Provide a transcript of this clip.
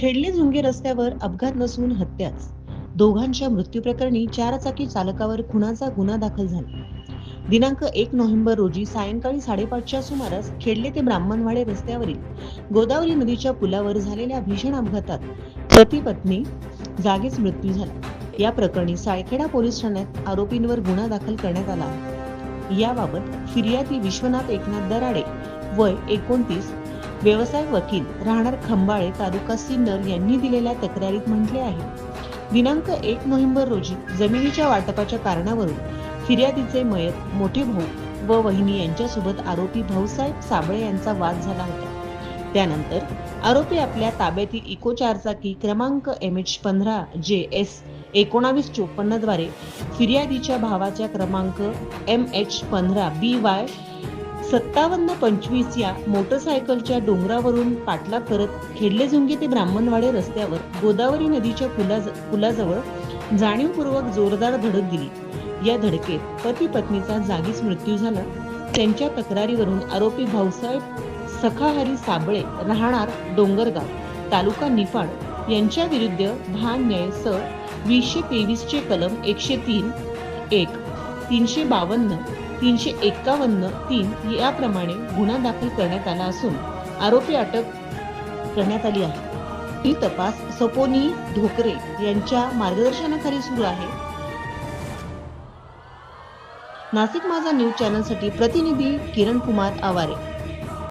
खेडले झुंगे रस्त्यावर अपघात नसून हत्याच. दोघांच्या मृत्यूप्रकरणी चारचाकी चालकावर खुनाचा गुन्हा दाखल झाला. दिनांक एक नोव्हेंबर रोजी सायंकाळी साडेपाचच्या सुमारास खेडले ते ब्राह्मणवाडे रस्त्यावरील गोदावरी नदीच्या पुलावर झालेल्या भीषण अपघातात पती पत्नी जागीच मृत्यू झाला. या प्रकरणी सायखेडा पोलीस ठाण्यात आरोपींवर गुन्हा दाखल करण्यात आला. याबाबत फिर्यादी विश्वनाथ एकनाथ दराडे वय एकोणतीस व्यवसाय वकील राहणार खंबाळे तालुका सिन्नर यांनी दिलेल्या तक्रारीत म्हटले आहे. दिनांक एक नोव्हेंबर रोजी जमिनीच्या वाटपाच्या कारणावरून फिर्यादीचे मयत मोठे भाऊ व वहिनी यांच्यासोबत आरोपी भाऊसाहेब साबळे यांचा वाद झाला होता. त्यानंतर आरोपी आपल्या ताब्यातील इको चारचाकी क्रमांक एम एच पंधरा जे एस एकोणावीस चोपन्नद्वारे फिर्यादीच्या भावाच्या क्रमांक एम एच पंधरा बी वाय सत्तावन्न पंचवीस या मोटरसायकलच्या डोंगरावरून पाठलाग करत खेडलेझुंगे ते ब्राह्मणवाडे रस्त्यावर गोदावरी नदीच्या पुला पुलाजवळ जाणीवपूर्वक जोरदार धडक दिली. या धडकेत पती पत्नीचा जागीच मृत्यू झाला. त्यांच्या तक्रारीवरून आरोपी भाऊसाहेब सखाहरी साबळे राहणार डोंगरगाव तालुका निफाड. यांच्या विरुद्ध भान न्याय स वीसशे तेवीसचे कलम एकशे तीन एक तीनशे बावन्न तीनशे एक्कावन्न तीन याप्रमाणे गुन्हा दाखल करण्यात आला असून आरोपी अटक करण्यात आली आहे. ही तपास सपोनी धोकरे यांच्या मार्गदर्शनाखाली सुरू आहे. नाशिक माझा न्यूज चॅनलसाठी प्रतिनिधी किरण कुमार आवारे.